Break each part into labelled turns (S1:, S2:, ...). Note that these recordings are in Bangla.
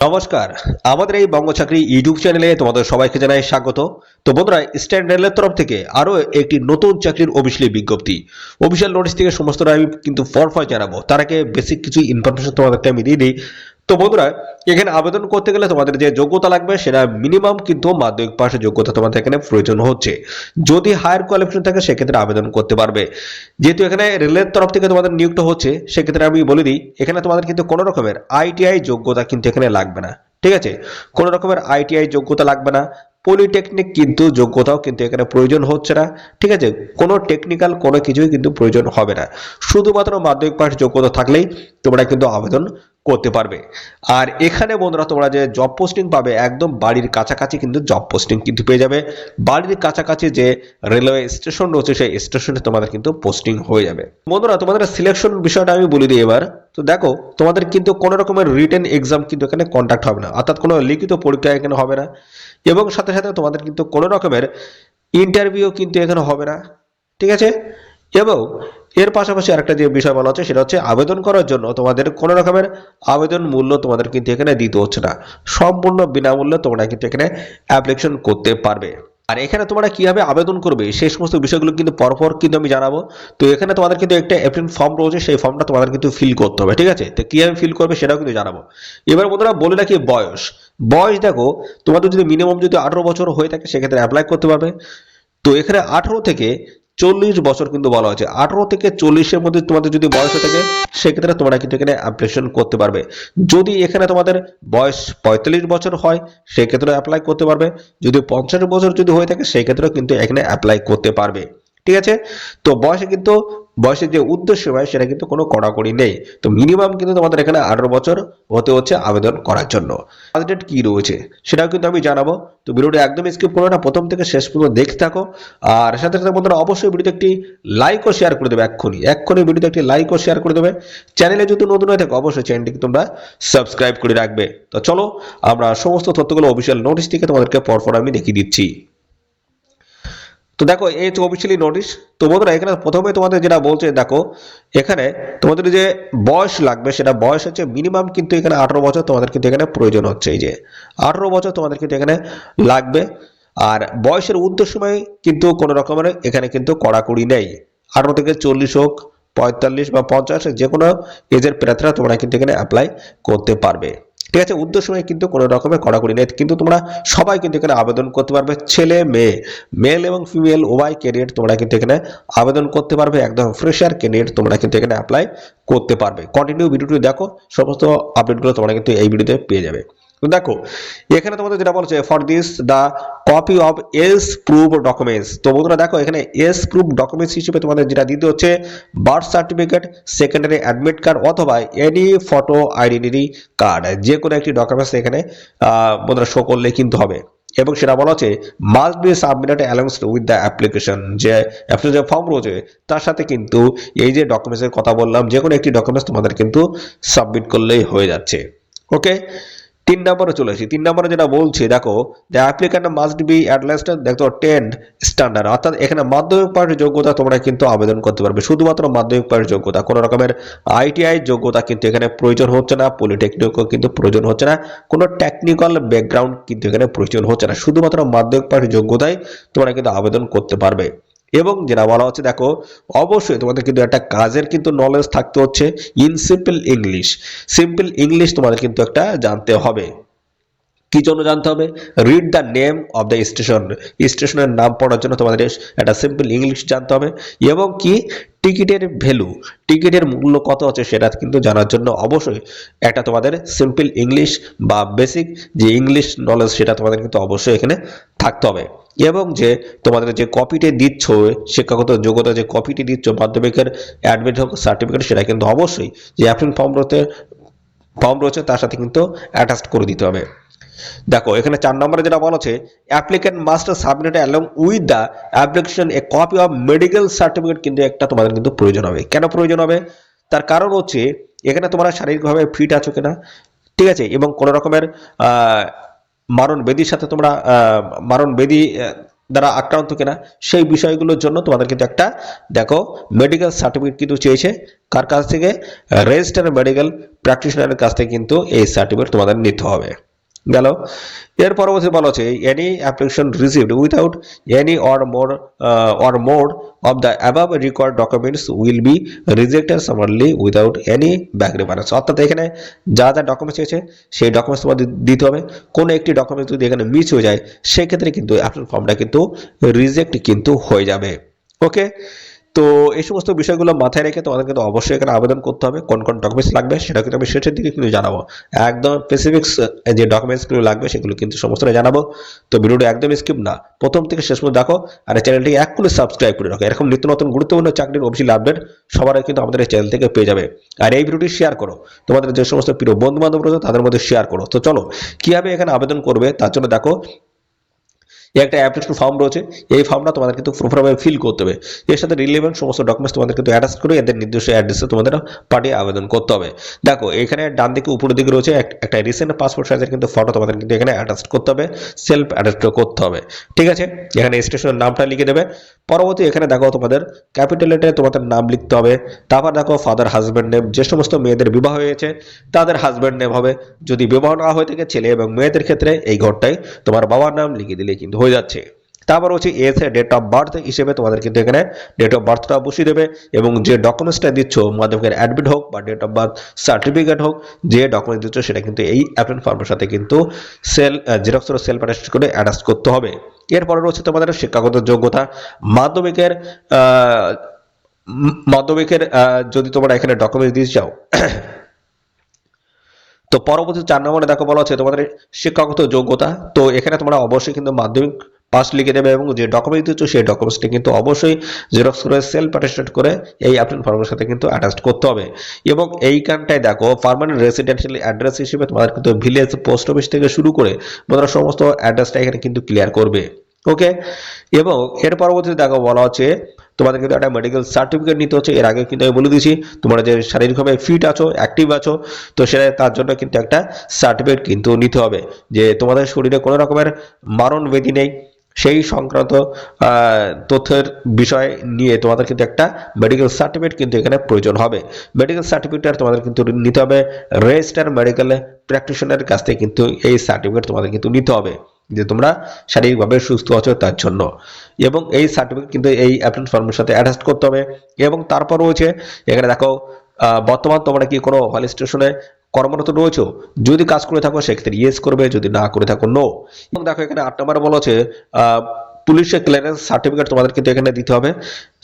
S1: নমস্কার। আমাদের এই বঙ্গ চাকরি ইউটিউব চ্যানেলে তোমাদের সবাইকে জানাই স্বাগত। তো বন্ধুরা স্ট্যান্ড রেলের তরফ থেকে আরও একটি নতুন চাকরির অফিসিয়ালি বিজ্ঞপ্তি। অফিসিয়াল নোটিশ থেকে সমস্তটা আমি কিন্তু ফরফাই জানাব। তার আগে বেসিক কিছু ইনফরমেশন তোমাদেরকে আমি দিয়ে দিই। তো বন্ধুরা, এখানে আবেদন করতে গেলে তোমাদের যে যোগ্যতা লাগবে সেটা মিনিমাম কিন্তু মাধ্যমিক পাশের যোগ্যতা তোমাদের এখানে প্রয়োজন হচ্ছে। যদি হায়ার কোয়ালিফিকেশন থাকে সেক্ষেত্রে আবেদন করতে পারবে। যেহেতু এখানে রেলের তরফ থেকে তোমাদের নিযুক্ত হচ্ছে, সেক্ষেত্রে আমি বলে দিই, এখানে তোমাদের কিন্তু কোনো রকমের আইটিআই যোগ্যতা কিন্তু এখানে লাগবে না। ঠিক আছে? কোনো রকমের আইটিআই যোগ্যতা লাগবে না। পলিটেকনিক কিন্তু যোগ্যতাও কিন্তু এখানে প্রয়োজন হচ্ছে না। ঠিক আছে? কোনো টেকনিক্যাল কোনো কিছুই কিন্তু প্রয়োজন হবে না। শুধুমাত্র মাধ্যমিক পাশ যোগ্যতা থাকলেই তোমরা কিন্তু আবেদন করতে পারবে। আর এখানে বন্ধুরা তোমরা যে জব পোস্টিং পাবে, একদম বাড়ির কাছাকাছি কিন্তু জব পোস্টিং কিন্তু পেয়ে যাবে। বাড়ির কাছাকাছি যে রেলওয়ে স্টেশন রয়েছে, সেই স্টেশনে তোমাদের কিন্তু পোস্টিং হয়ে যাবে। বন্ধুরা, তোমাদের সিলেকশন বিষয়টা আমি বলে দিই এবার। তো দেখো, তোমাদের কিন্তু কোনো রকমের রিটেন এক্সাম কিন্তু এখানে কন্ট্যাক্ট হবে না। অর্থাৎ কোনো লিখিত পরীক্ষা এখানে হবে না। এবং সাথে সাথে তোমাদের কিন্তু কোনো রকমের ইন্টারভিউ কিন্তু এখানে হবে না। ঠিক আছে? এবং এর পাশাপাশি আরেকটা যে বিষয় বলা হচ্ছে, সেটা হচ্ছে আবেদন করার জন্য তোমাদের কোনো রকমের আবেদন মূল্য তোমাদের কিন্তু এখানে দিতে হচ্ছে না। সম্পূর্ণ বিনামূল্যে তোমরা কিন্তু এখানে অ্যাপ্লিকেশন করতে পারবে। আর এখানে তোমরা কীভাবে আবেদন করবে সেই সমস্ত বিষয়গুলো কিন্তু পরপর কিন্তু আমি জানাব। তো এখানে তোমাদের কিন্তু একটা অ্যাপ্লিকেশন ফর্ম রয়েছে, সেই ফর্মটা তোমাদের কিন্তু ফিল করতে হবে, ঠিক আছে? তো কীভাবে ফিল করবে সেটাও কিন্তু জানাব। এবার বন্ধুরা বলে রাখি বয়স। বয়স দেখো, তোমাদের যদি মিনিমাম যদি আঠারো বছর হয়ে থাকে, সেক্ষেত্রে অ্যাপ্লাই করতে পারবে। তো এখানে আঠারো থেকে চল্লিশ বছর কিন্তু বলা হয়েছে। আঠারো থেকে চল্লিশের মধ্যে তোমাদের যদি বয়স হয়ে থাকে, সেক্ষেত্রে তোমরা কিন্তু এখানে অ্যাপ্লিকেশন করতে পারবে। যদি এখানে তোমাদের বয়স পঁয়তাল্লিশ বছর হয়, সেক্ষেত্রে অ্যাপ্লাই করতে পারবে। যদি পঞ্চাশ বছর যদি হয়ে থাকে, সেক্ষেত্রেও কিন্তু এখানে অ্যাপ্লাই করতে পারবে। ঠিক আছে? তো বয়সে কিন্তু বয়সের যে উদ্দেশ্য হয় সেটা কিন্তু কোনো কড়াকড়ি নেই। তো মিনিমাম কিন্তু তোমাদের এখানে আঠারো বছর হতে হচ্ছে আবেদন করার জন্য। ডেট কি রয়েছে, সেটাও কিন্তু আমি জানাব। তো ভিডিওটা একদম স্কিপ করো না, প্রথম থেকে শেষ পর্যন্ত দেখতে থাকো। আর সাথে সাথে বন্ধুরা, অবশ্যই ভিডিওতে একটি লাইক ও শেয়ার করে দেবে এক্ষুনি। এক্ষুনি ভিডিওতে একটি লাইক ও শেয়ার করে দেবে। চ্যানেলে যদি নতুন হয়ে থাকে, অবশ্যই চ্যানেলটিকে তোমরা সাবস্ক্রাইব করে রাখবে। তো চলো, আমরা সমস্ত তথ্যগুলো অফিসিয়াল নোটিশ থেকে তোমাদেরকে পরপর আমি দেখিয়ে দিচ্ছি। তো দেখো, এই হচ্ছে অফিসিয়ালি নোটিশ তো বন্ধুরা, এখানে প্রথমে তোমাদের যেটা বলছে, দেখো, এখানে তোমাদের যে বয়স লাগবে, সেটা বয়স হচ্ছে মিনিমাম কিন্তু এখানে আঠারো বছর তোমাদের কিন্তু এখানে প্রয়োজন হচ্ছে। এই যে আঠারো বছর তোমাদের কিন্তু এখানে লাগবে। আর বয়সের উদ্দেশ্যময় কিন্তু কোনো রকমের এখানে কিন্তু কড়াকড়ি নেই। আঠারো থেকে চল্লিশ হোক, পঁয়তাল্লিশ বা পঞ্চাশ, যে কোনো এজের প্রার্থীরা তোমরা কিন্তু এখানে অ্যাপ্লাই করতে পারবে। ঠিক আছে উদ্দেশ্যময় কিন্তু কোনো রকমের কড়াকড়ি নেই। কিন্তু তোমরা সবাই কিন্তু এখানে আবেদন করতে পারবে, ছেলে, মেয়ে। মেল এবং ফিমেল ওয়াই ক্যারিয়ার তোমরা কিন্তু এখানে আবেদন করতে পারবে, একদম ফ্রেশার ক্যারিয়ার তোমরা কিন্তু এখানে অ্যাপ্লাই করতে পারবে। কন্টিনিউ ভিডিওটি দেখো, সমস্ত আপডেটগুলো তোমরা কিন্তু এই ভিডিওতে পেয়ে যাবে। দেখো, এখানে তোমাদের যেটা বলছে for this the copy of as proof documents তো বন্ধুরা দেখো, এখানে এস প্রুফ ডকুমেন্টস হিসেবে তোমাদের যেটা দিতে হচ্ছে birth certificate secondary admit card অথবা এনি ফটো আইডেন্টিটি কার্ড যে কোনো একটি ডকুমেন্টস এখানে বন্ধুরা শো করলে কিন্তু হবে। এবং সেটা বলা হচ্ছে must be submitted alongs with the application যে অ্যাপ্লিকেশন ফর্ম রয়েছে, তার সাথে কিন্তু এই যে ডকুমেন্টসের কথা বললাম যে কোনো একটি ডকুমেন্টস তোমাদের কিন্তু সাবমিট করলেই হয়ে যাচ্ছে। ওকে তিন নম্বরে চলে আসি তিন নম্বরে যেটা বলছে, দেখো the applicant must be at last দেখো টেন স্ট্যান্ডার্ড অর্থাৎ এখানে মাধ্যমিক পাশের যোগ্যতা তোমরা কিন্তু আবেদন করতে পারবে। শুধুমাত্র মাধ্যমিক পাশের যোগ্যতা, কোনো রকমের আইটিআই যোগ্যতা কিন্তু এখানে প্রয়োজন হচ্ছে না পলিটেকনিকও কিন্তু প্রয়োজন হচ্ছে না, কোনো টেকনিক্যাল ব্যাকগ্রাউন্ড কিন্তু এখানে প্রয়োজন হচ্ছে না। শুধুমাত্র মাধ্যমিক পাশের যোগ্যতায় তোমরা কিন্তু আবেদন করতে পারবে। এবং যেটা বলা হচ্ছে, দেখো, অবশ্যই তোমাদের কিন্তু একটা কাজের কিন্তু নলেজ থাকতে হচ্ছে in simple English simple English তোমাদের কিন্তু একটা জানতে হবে। কি জন্য জানতে হবে? Read the name of the station স্টেশনের নাম পড়ার জন্য তোমাদের একটা সিম্পল ইংলিশ জানতে হবে। এবং কি? টিকিটের ভ্যালু টিকিটের মূল্য কত আছে সেটা কিন্তু জানার জন্য অবশ্যই একটা তোমাদের সিম্পল ইংলিশ বা বেসিক যে ইংলিশ নলেজ সেটা তোমাদের কিন্তু অবশ্যই এখানে থাকতে হবে। এবং যে তোমাদের যে কপিটি দিচ্ছ শিক্ষাগত যোগ্যতা যে কপিটি দিচ্ছ, মাধ্যমিকের অ্যাডমিট হোক সার্টিফিকেট সেটা কিন্তু অবশ্যই যে অ্যাপ্লিকেশন ফর্ম রয়েছে ফর্ম রয়েছে, তার সাথে কিন্তু অ্যাটাচ করে দিতে হবে। দেখো, এখানে চার নম্বরে যেটা বলা হচ্ছে applicant must submit along with the application a copy of medical certificate কিন্তু একটা তোমাদের কিন্তু প্রয়োজন হবে। কেন প্রয়োজন হবে? তার কারণ হচ্ছে, এখানে তোমরা শারীরিকভাবে ফিট আছো কিনা? ঠিক আছে? এবং কোনো রকমের মারণ বেদির সাথে তোমরা মারণ বেদি দ্বারা আক্রান্ত কিনা, সেই বিষয়গুলোর জন্য তোমাদের কিন্তু একটা, দেখো মেডিকেল সার্টিফিকেট কিন্তু চেয়েছে। কার কাছ থেকে? রেজিস্টার মেডিকেল প্র্যাকটিশনারের কাছ থেকে কিন্তু এই সার্টিফিকেট তোমাদের নিতে হবে। গেল। এর পরবর্তী বলা হচ্ছে any application received without any or more or more of the above required documents will be rejected summarily without any back reference অর্থাৎ এখানে যা যা ডকুমেন্টস চেয়েছে সেই ডকুমেন্টস তোমাদের দিতে হবে। কোনো একটি ডকুমেন্টস যদি এখানে মিস হয়ে যায়, সেক্ষেত্রে কিন্তু অ্যাপ্লিকেশন ফর্মটা কিন্তু রিজেক্ট কিন্তু হয়ে যাবে। ওকে তো এই সমস্ত বিষয়গুলো মাথায় রেখে তোমাদের কিন্তু অবশ্যই এখানে আবেদন করতে হবে, কোন কোন ডকুমেন্টস লাগবে সেটা কিন্তু আমি শেষের দিকে কিন্তু জানাব। একদম স্পেসিফিক্স যে ডকুমেন্টসগুলো লাগবে সেগুলো কিন্তু সমস্তটা জানাব। তো ভিডিওটা একদম স্কিপ না। প্রথম থেকে শেষ পর্যন্ত দেখো আর চ্যানেলটি এক করে সাবস্ক্রাইব করে রাখো। এরকম নিত্য নতুন গুরুত্বপূর্ণ চাকরির অফিসিয়াল আপডেট সবার কিন্তু আমাদের এই চ্যানেল থেকে পেয়ে যাবে। আর এই ভিডিওটি শেয়ার করো। তোমাদের যে সমস্ত প্রিয় বন্ধু বান্ধব রয়েছে তাদের মধ্যে শেয়ার করো। তো চলো, কীভাবে এখানে আবেদন করবে তার জন্য দেখো এই একটা অ্যাপ্লিকেশন ফর্ম রয়েছে। এই ফর্মটা তোমাদের কিন্তু প্রপারভাবে ফিল করতে হবে। এর সাথে রিলেভেন্ট সমস্ত ডকুমেন্টস তোমাদের কিন্তু অ্যাটাচ করে এদের নির্দিষ্ট অ্যাড্রেসে তোমাদের পাঠিয়ে আবেদন করতে হবে। দেখো, এখানে ডান দিকে উপরের দিকে রয়েছে একটা রিসেন্ট পাসপোর্ট সাইজের কিন্তু ফটো তোমাদের কিন্তু এখানে অ্যাটাচ করতে হবে সেলফ অ্যাটাচ করতে হবে। ঠিক আছে? এখানে স্টেশনের নামটা লিখে দেবে। পরবর্তী এখানে দেখো তোমাদের ক্যাপিটাল লেটারে তোমাদের নাম লিখতে হবে। তারপর দেখো ফাদার হাজব্যান্ড নেম যে সমস্ত মেয়েদের বিবাহ হয়েছে, তাদের হাজব্যান্ড নেম হবে। যদি বিবাহ না হয়ে থাকে, ছেলে এবং মেয়েদের ক্ষেত্রে এই ঘরটাই তোমার বাবার নাম লিখে দিলে কিন্তু হয়ে যাচ্ছে। তারপর হচ্ছে as a date of birth হিসেবে তোমাদের কিন্তু এখানে ডেট অফ বার্থটা বসিয়ে দেবে এবং যে ডকুমেন্টসটা দিচ্ছ মাধ্যমিকের অ্যাডমিট হোক বা ডেট অফ বার্থ সার্টিফিকেট হোক, যে ডকুমেন্টস দিচ্ছ সেটা কিন্তু এই অ্যাপ্লিকেশন ফর্মের সাথে কিন্তু সেল জেরক্স সেল অ্যাটাচ করে অ্যাটাচ করতে হবে। এরপরে রয়েছে তোমাদের শিক্ষাগত যোগ্যতা। মাধ্যমিকের মাধ্যমিকের যদি তোমরা এখানে ডকুমেন্টস দিতে চাও, তো পরবর্তী চার নম্বরে দেখো বলা হচ্ছে তোমাদের শিক্ষাগত যোগ্যতা। তো এখানে তোমরা অবশ্যই কিন্তু মাধ্যমিক পাস লিখে নেবে এবং যে ডকুমেন্ট দিচ্ছ সেই ডকুমেন্টসটি কিন্তু অবশ্যই জেরক্স করে সেলফ অ্যাটেস্টেড করে এই অ্যাপ্লিকেশন ফর্মের সাথে কিন্তু অ্যাটাচ করতে হবে। এবং এইখানটায় দেখো পার্মানেন্ট রেসিডেন্সিয়াল অ্যাড্রেস হিসেবে তোমাদের কিন্তু ভিলেজ পোস্ট অফিস থেকে শুরু করে তোমরা সমস্ত অ্যাড্রেসটা এখানে কিন্তু ক্লিয়ার করবে। ওকে এবং এর পরবর্তীতে দেখো বলা হচ্ছে, তোমাদের কিন্তু একটা মেডিকেল সার্টিফিকেট নিতে হচ্ছে। এর আগে কিন্তু আমি বলে দিয়েছি, তোমরা যে শারীরিকভাবে ফিট আছো অ্যাক্টিভ আছো, তো সেটা তার জন্য কিন্তু একটা সার্টিফিকেট কিন্তু নিতে হবে। যে তোমাদের শরীরে কোনো রকমের মারণ ব্যাধি নেই সেই সংক্রান্ত তথ্যের বিষয় নিয়ে তোমাদের কিন্তু একটা মেডিকেল সার্টিফিকেট কিন্তু এখানে প্রয়োজন হবে। মেডিকেল সার্টিফিকেট তোমাদের কিন্তু নিতে হবে রেজিস্টার মেডিকেল প্র্যাকটিশনারের কাছ থেকে কিন্তু এই সার্টিফিকেট তোমাদের কিন্তু নিতে হবে, যে তোমরা শারীরিকভাবে সুস্থ আছো তার জন্য। এবং এই সার্টিফিকেট কিন্তু এই অ্যাপ্লিকেশন ফর্মের সাথে অ্যাটাচ করতে হবে। এবং তারপর রয়েছে, এখানে দেখো বর্তমান তোমরা কি কোনো হল স্টেশনে কর্মরত রয়েছে যদি কাজ করে থাকো সেক্ষেত্রে ইয়েস করবে যদি না করে থাকো নো এবং দেখো এখানে আট নম্বরে বলা হচ্ছে আহ, পুলিশের ক্লিয়ারেন্স সার্টিফিকেট তোমাদের কিন্তু এখানে দিতে হবে।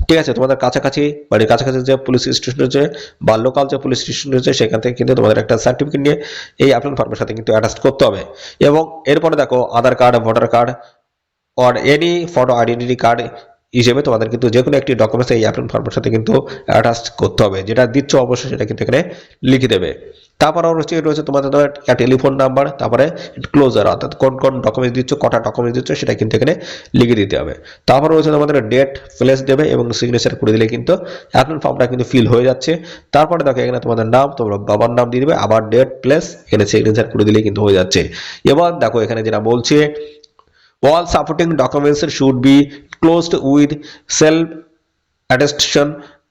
S1: ঠিক আছে তোমাদের কাছাকাছি বাড়ির কাছাকাছি যে পুলিশ স্টেশন রয়েছে বা লোকাল যে পুলিশ স্টেশন রয়েছে সেখান থেকে কিন্তু তোমাদের একটা সার্টিফিকেট নিয়ে এই অ্যাপ্লিকেশন ফর্মের সাথে কিন্তু অ্যাটাচ করতে হবে। এবং এরপরে দেখো Aadhaar card voter card or any photo identity card হিসেবে তোমাদের কিন্তু যে কোনো একটি ডকুমেন্টস এই অ্যাপ্লিকেশন ফর্মের সাথে কিন্তু অ্যাটাচ করতে হবে। যেটা দিচ্ছ অবশ্যই সেটা কিন্তু এখানে লিখে দেবে। তারপর রয়েছে রয়েছে তোমাদের একটা টেলিফোন নাম্বার তারপরে ক্লোজার অর্থাৎ কোন কোন ডকুমেন্টস দিচ্ছ, কটা ডকুমেন্টস দিচ্ছ, সেটা কিন্তু এখানে লিখে দিতে হবে। তারপর রয়েছে তোমাদের ডেট প্লেস দেবে এবং সিগনেচার করে দিলে কিন্তু অ্যাপ্লিকেশন ফর্মটা কিন্তু ফিল হয়ে যাচ্ছে। তারপরে দেখো এখানে তোমাদের নাম, তোমরা বাবার নাম দিয়ে দেবে, আবার ডেট প্লেস এখানে সিগনেচার করে দিলে কিন্তু হয়ে যাচ্ছে। এবার দেখো এখানে যেটা বলছে, all supporting documents should be closed with self attestation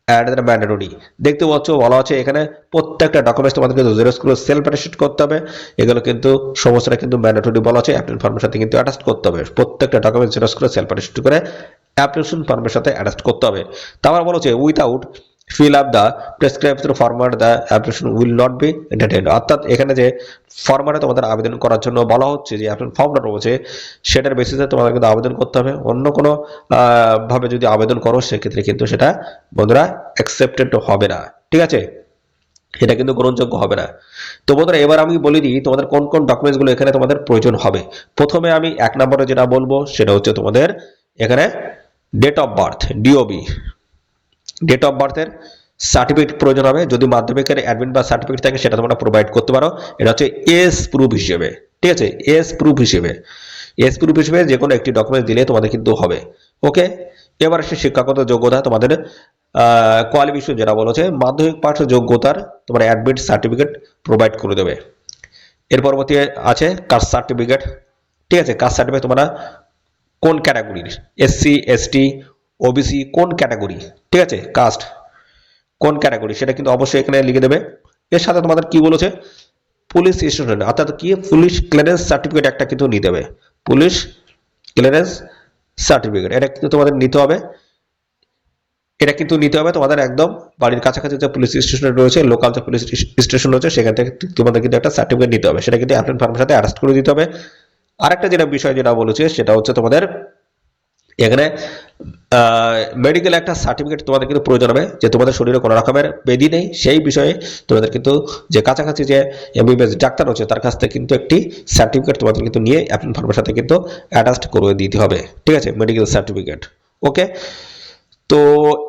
S1: add the mandatory দেখতে পাচ্ছ বলা আছে এখানে। প্রত্যেকটা ডকুমেন্টস তোমাদেরকে জেরক্স করে সেলফ অ্যাটেস্ট করতে হবে। এগুলো কিন্তু সমস্যাটা কিন্তু ম্যান্ডেটরি বলা আছে। অ্যাপ্লিকেশন ফর্মের সাথে কিন্তু অ্যাটাচ করতে হবে। প্রত্যেকটা ডকুমেন্টস জেরক্স করে সেলফ অ্যাটেস্ট করে অ্যাপ্লিকেশন ফর্মের সাথে অ্যাটাচ করতে হবে। তারপর বলা হচ্ছে without fill up the prescribed format the application will not be entertained অর্থাৎ এখানে যে ফরম্যাটে তোমাদের আবেদন করার জন্য বলা হচ্ছে, যে অ্যাপ্লিকেশন ফর্মটা রয়েছে, সেটার বেসিসে তোমাদের কিন্তু আবেদন করতে হবে। অন্য কোনো ভাবে যদি আবেদন করো, সেক্ষেত্রে কিন্তু সেটা বন্ধুরা অ্যাকসেপ্টেড হবে না। ঠিক আছে? এটা কিন্তু গ্রহণযোগ্য হবে না। তো বন্ধুরা, এবার আমি বলে দিই, তোমাদের কোন কোন ডকুমেন্টসগুলো এখানে তোমাদের প্রয়োজন হবে। প্রথমে আমি এক নম্বরে যেটা বলব, সেটা হচ্ছে তোমাদের এখানে date of birth DOB date of বার্থের certificate প্রয়োজন হবে। যদি মাধ্যমিকের অ্যাডমিট বা সার্টিফিকেট থাকে, সেটা তোমরা প্রোভাইড করতে পারো। এটা হচ্ছে এস প্রুফ হিসেবে। ঠিক আছে? এস প্রুফ হিসেবে। এস প্রুফ হিসেবে যে কোনো একটি ডকুমেন্ট দিলে তোমাদের কিন্তু হবে। ওকে এবার আসছে শিক্ষাগত যোগ্যতা, তোমাদের কোয়ালিফিকেশন যেটা বলেছে মাধ্যমিক পাঠ যোগ্যতার তোমার অ্যাডমিট সার্টিফিকেট প্রোভাইড করে দেবে। এর পরবর্তী আছে কাস্ট সার্টিফিকেট ঠিক আছে? কাস্ট সার্টিফিকেট তোমরা কোন ক্যাটাগরির এসসি এসটি ওবিসি কোন ক্যাটাগরি ঠিক আছে? কাস্ট কোন ক্যাটাগরি সেটা কিন্তু অবশ্যই এখানে লিখে দেবে। এর সাথে তোমাদের কি বলেছে? পুলিশ স্টেশন অর্থাৎ কি? পুলিশ ক্লিয়ারেন্স সার্টিফিকেট একটা কিন্তু নিতে হবে পুলিশ ক্লিয়ারেন্স সার্টিফিকেট এটা কিন্তু তোমাদের নিতে হবে। এটা কিন্তু নিতে হবে তোমাদের একদম বাড়ির কাছাকাছি যে পুলিশ স্টেশন রয়েছে লোকাল যে পুলিশ স্টেশন রয়েছে, সেখান থেকে তোমাদের কিন্তু একটা সার্টিফিকেট নিতে হবে। সেটা কিন্তু অ্যাপ্লিকেন্ট ফার্মের সাথে অ্যারেস্ট করে দিতে হবে। আরেকটা যেটা বিষয় যেটা বলেছে, সেটা হচ্ছে তোমাদের এখানে মেডিকেল একটা সার্টিফিকেট তোমাদের কিন্তু প্রয়োজন হবে, যে তোমাদের শরীরে কোনো রকমের বেদি নেই, সেই বিষয়ে তোমাদের কিন্তু যে কাছাকাছি যে এমবিবিএস ডাক্তার রয়েছে, তার কাছ থেকে কিন্তু একটি সার্টিফিকেট তোমাদের কিন্তু নিয়ে অ্যাপ্লিকেন্ট ফার্মের সাথে কিন্তু অ্যাটাচড করে দিতে হবে। ঠিক আছে? মেডিকেল সার্টিফিকেট ওকে তো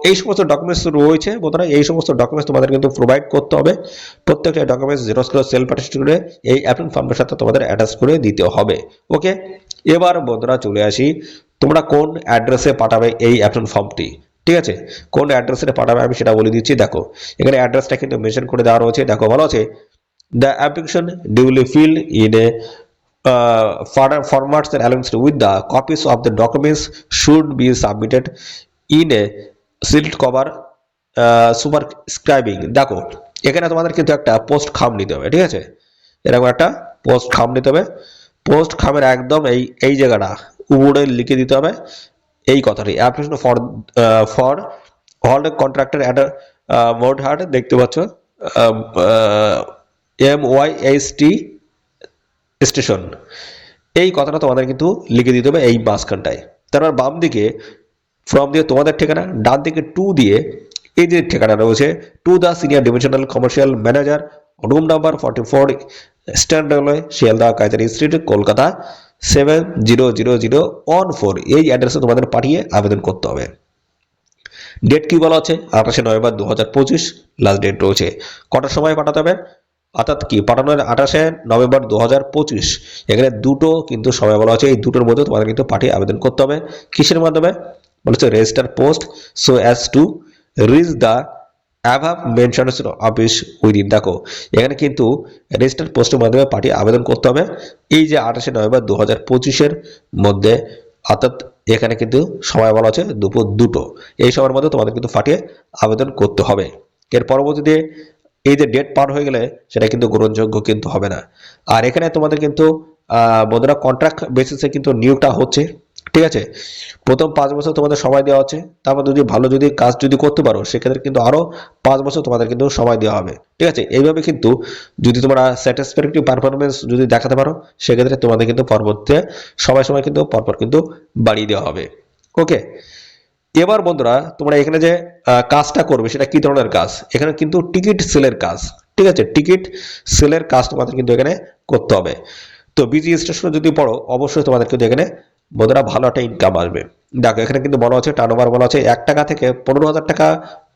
S1: এই সমস্ত ডকুমেন্টস রয়েছে, বন্ধুরা, এই সমস্ত ডকুমেন্টস তোমাদের কিন্তু প্রোভাইড করতে হবে। প্রত্যেকটা ডকুমেন্টস জেরক্স করে সেলফ অ্যাটাস্ট করে এই অ্যাপ্লিকেন্ট ফর্মের সাথে তোমাদের অ্যাটাচ করে দিতে হবে। ওকে এবার বন্ধুরা চলে আসি তোমরা কোন অ্যাড্রেসে পাঠাবে এই অ্যাপ্লিকেন্ট ফর্মটি? ঠিক আছে? কোন অ্যাড্রেসে পাঠাবে আমি সেটা বলে দিচ্ছি দেখো। এখানে অ্যাড্রেসটা কিন্তু মেনশন করে দেওয়া রয়েছে দেখো ভালো আছে? The application duly fill in a for- formats and elements with the copies of the documents should be submitted in a sealed cover uh, superscribing. দেখো এখানে তোমাদের কিন্তু একটা পোস্ট খাম নিতে হবে ঠিক আছে? এরকম একটা পোস্ট খাম নিতে হবে। পোস্ট খামের একদম এই এই জায়গাটা উপরে লিখে দিতে হবে। এই কথাটি। Application for for all contractor at mode heart দেখতে পাচ্ছ। M Y H T station এই কথাটা তোমাদের কিন্তু লিখে দিতে হবে এই মাঝখানটায়। তারপর বাম দিকে ফ্রম দিয়ে তোমাদের ঠিকানা, ডান দিকে টু দিয়ে এই যে ঠিকানা রয়েছে to the senior divisional commercial manager room number forty four stand railway Sealdah Kaiser institute Kolkata seven zero zero zero one four এই অ্যাড্রেসে তোমাদের পাঠিয়ে আবেদন করতে হবে। ডেট কি বলা আছে? আঠাশে নভেম্বর দু হাজার পঁচিশ লাস্ট ডেট রয়েছে। কটার সময় পাঠাতে হবে? অর্থাৎ কি, পাঠানোর আঠাশে নভেম্বর দু হাজার পঁচিশ, এখানে দুটো কিন্তু সময় বলা আছে। এই দুটোর মধ্যে তোমাদের কিন্তু পাঠিয়ে আবেদন করতে হবে। কিসের মাধ্যমে? বলেছে register post so as to reach the above mention office within দেখো এখানে কিন্তু রেজিস্টার পোস্টের মাধ্যমে পাঠিয়ে আবেদন করতে হবে। এই যে আঠাশে নভেম্বর দু হাজার পঁচিশের মধ্যে, অর্থাৎ এখানে কিন্তু সময় বলা আছে দুপুর দুটো। এই সময়ের মধ্যে তোমাদের কিন্তু পাঠিয়ে আবেদন করতে হবে। এর পরবর্তীতে এই যে ডেট পার হয়ে গেলে সেটা কিন্তু গ্রহণযোগ্য কিন্তু হবে না। আর এখানে তোমাদের কিন্তু বন্ধুরা কন্ট্রাক্ট বেসিসে কিন্তু নিয়োগটা হচ্ছে। ঠিক আছে? প্রথম পাঁচ বছর তোমাদের সময় দেওয়া হচ্ছে তারপর যদি ভালো যদি কাজ যদি করতে পারো, সেক্ষেত্রে কিন্তু আরও পাঁচ বছর তোমাদের কিন্তু সময় দেওয়া হবে। ঠিক আছে? এইভাবে কিন্তু যদি তোমরা স্যাটিসফ্যাক্টরি পারফরমেন্স যদি দেখাতে পারো, সেক্ষেত্রে তোমাদের কিন্তু পরবর্তীতে সময় সময় কিন্তু পরপর কিন্তু বাড়িয়ে দেওয়া হবে। ওকে এবার বন্ধুরা, তোমরা এখানে যে কাজটা করবে, সেটা কি ধরনের কাজ? এখানে কিন্তু টিকিট সেলের কাজ। ঠিক আছে? টিকিট সেলের কাজ তোমাদের কিন্তু এখানে করতে হবে। তো বিজি স্টেশনে যদি পড়ো, অবশ্যই তোমাদের কিন্তু এখানে বন্ধুরা ভালো একটা ইনকাম আসবে। দেখো, এখানে কিন্তু বলা আছে টার্ন বলা আছে এক টাকা থেকে পনেরো হাজার টাকা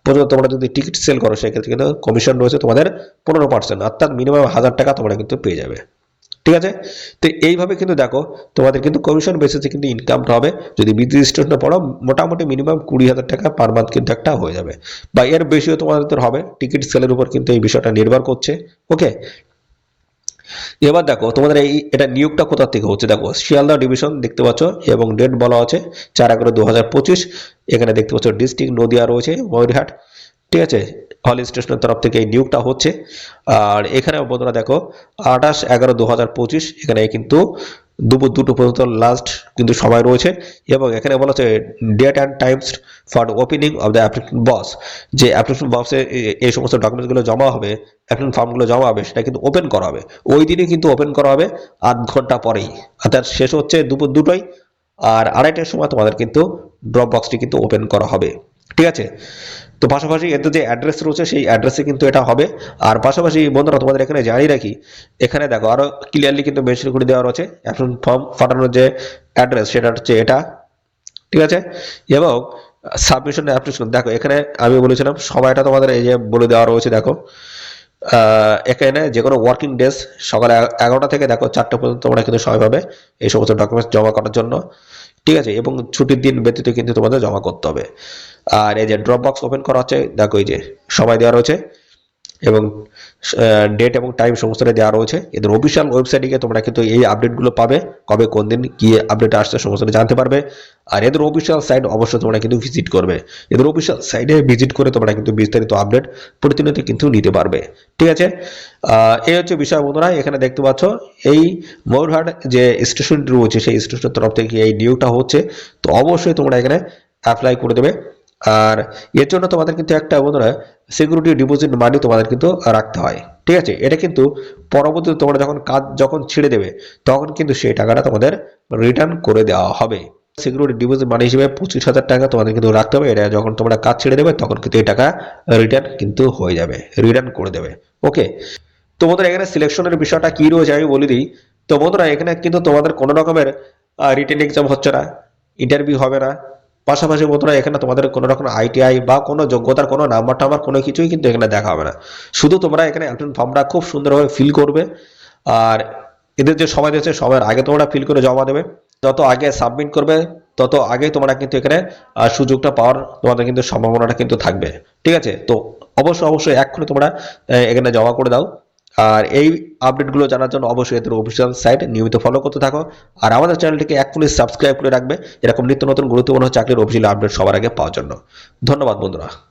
S1: পর্যন্ত তোমরা যদি টিকিট সেল করো, সেক্ষেত্রে কিন্তু কমিশন রয়েছে তোমাদের পনেরো পার্সেন্ট অর্থাৎ মিনিমাম হাজার টাকা তোমরা কিন্তু পেয়ে যাবে। ঠিক আছে? তো এইভাবে কিন্তু দেখো, তোমাদের কিন্তু কমিশন বেসিসে কিন্তু ইনকামটা হবে। যদি বিদ্যুৎ স্টেশনে পড়ো, মোটামুটি মিনিমাম কুড়ি হাজার টাকা পার মান্থ কিন্তু একটা হয়ে যাবে। বা এর বেশিও তোমাদের হবে। টিকিট সেলের উপর কিন্তু এই বিষয়টা নির্ভর করছে। ওকে এবার দেখো, তোমাদের এই, এটা নিয়োগটা কোথা থেকে হচ্ছে? দেখো, শিয়ালদা ডিভিশন দেখতে পাচ্ছ, এবং ডেট বলা আছে চার এগারো দু এখানে দেখতে পাচ্ছ ডিস্ট্রিক্ট নদিয়া রয়েছে, ময়ূরহাট। ঠিক আছে? হল স্টেশনের তরফ থেকে এই নিয়োগটা হচ্ছে। আর এখানে বন্ধুরা দেখো, আঠাশ এগারো দু এখানে কিন্তু দুপুর দুটো পর্যন্ত লাস্ট কিন্তু সময় রয়েছে এবং এখানে বলা হচ্ছে date and times for opening of the application box যে অ্যাপ্লিকেশন বক্সে এই সমস্ত ডকুমেন্টসগুলো জমা হবে অ্যাপ্লিকেশন ফর্মগুলো জমা হবে, সেটা কিন্তু ওপেন করা হবে। ওই দিনই কিন্তু ওপেন করা হবে, আধ ঘণ্টা পরেই। অর্থাৎ শেষ হচ্ছে দুপুর দুটোই। আর আড়াইটার সময় তোমাদের কিন্তু ড্রপ বক্সটি কিন্তু ওপেন করা হবে। ঠিক আছে? তো পাশাপাশি এতে যে অ্যাড্রেস রয়েছে, সেই অ্যাড্রেসে কিন্তু এটা হবে। আর পাশাপাশি বন্ধুরা, তোমাদের এখানে জানিয়ে রাখি, এখানে দেখো আরও ক্লিয়ারলি কিন্তু মেনশন করে দেওয়া রয়েছে, এখন ফর্ম পাঠানোর যে অ্যাড্রেস সেটা হচ্ছে এটা। ঠিক আছে? এবং সাবমিশন অ্যাপ্লিকেশন দেখো, এখানে আমি বলেছিলাম, সময়টা তোমাদের এই যে বলে দেওয়া রয়েছে, দেখো। এখানে যে কোনো ওয়ার্কিং ডেজ সকালে এগা- এগারোটা থেকে, দেখো, চারটা পর্যন্ত তোমরা কিন্তু সময় পাবে এই সমস্ত ডকুমেন্টস জমা করার জন্য। ঠিক আছে? এবং ছুটির দিন ব্যতীত কিন্তু তোমাদের জমা করতে হবে। আর এই যে ড্রপ বক্স ওপেন করা হচ্ছে, দেখো এই যে সবাই দেওয়া রয়েছে। এবং ডেট এবং টাইম সমস্তটা দেওয়া রয়েছে। এদের অফিসিয়াল ওয়েবসাইটে গিয়ে তোমরা কিন্তু এই আপডেটগুলো পাবে, কবে কোন দিন কি আপডেট আসছে সমস্তটা জানতে পারবে। আর এদের অফিসিয়াল সাইট অবশ্যই তোমরা কিন্তু ভিজিট করবে। এদের অফিসিয়াল সাইটে ভিজিট করে তোমরা কিন্তু বিস্তারিত আপডেট প্রতিনিয়ত কিন্তু নিতে পারবে। ঠিক আছে? এই হচ্ছে বিষয় বন্ধুরা, এখানে দেখতে পাচ্ছ, এই ময়ূরহাট যে স্টেশনটি রয়েছে, সেই স্টেশনের তরফ থেকে এই নিয়োগটা হচ্ছে। তো অবশ্যই তোমরা এখানে অ্যাপ্লাই করে দেবে। আর এর জন্য তোমাদের কিন্তু একটা বন্ধুরা সিকিউরিটি ডিপোজিট মানি তোমাদের কিন্তু রাখতে হয়। ঠিক আছে? এটা কিন্তু পরবর্তীতে তোমরা যখন কাজ যখন ছেড়ে দেবে, তখন কিন্তু সেই টাকাটা তোমাদের রিটার্ন করে দেওয়া হবে। সিকিউরিটি ডিপোজিট মানি হিসেবে পঁচিশ হাজার টাকা তোমাদের কিন্তু রাখতে হবে। এটা যখন তোমরা কাজ ছেড়ে দেবে, তখন কিন্তু এই টাকা রিটার্ন কিন্তু হয়ে যাবে। রিটার্ন করে দেবে। ওকে তো বন্ধুরা, এখানে সিলেকশনের বিষয়টা কি রয়েছে আমি বলে দিই। তো বন্ধুরা, এখানে কিন্তু তোমাদের কোনো রকমের রিটেন এক্সাম হচ্ছে না ইন্টারভিউ হবে না পাশাপাশি বন্ধুরা, এখানে তোমাদের কোনো রকম আইটিআই বা কোনো যোগ্যতার কোনো নাম্বার টাম্বার কোনো কিছুই কিন্তু এখানে দেখা হবে না। শুধু তোমরা এখানে অ্যাপ্লিকেশন ফর্মটা খুব সুন্দরভাবে ফিল করবে। আর এদের যে সময় দিয়েছে, সময়ের আগে তোমরা ফিল করে জমা দেবে। যত আগে সাবমিট করবে, তত আগে তোমরা কিন্তু এখানে সুযোগটা পাওয়ার তোমাদের কিন্তু সম্ভাবনাটা কিন্তু থাকবে। ঠিক আছে? তো অবশ্যই অবশ্যই এক্ষুনি তোমরা এখানে জমা করে দাও। আর এই আপডেটগুলো জানার জন্য অবশ্যই এদের অফিসিয়াল সাইট নিয়মিত ফলো করতে থাকো। আর আমাদের চ্যানেলটিকে এক্ষুনি সাবস্ক্রাইব করে রাখবে। এরকম নিত্য নতুন গুরুত্বপূর্ণ চাকরির অফিসিয়াল আপডেট সবার আগে পাওয়ার জন্য। ধন্যবাদ, বন্ধুরা।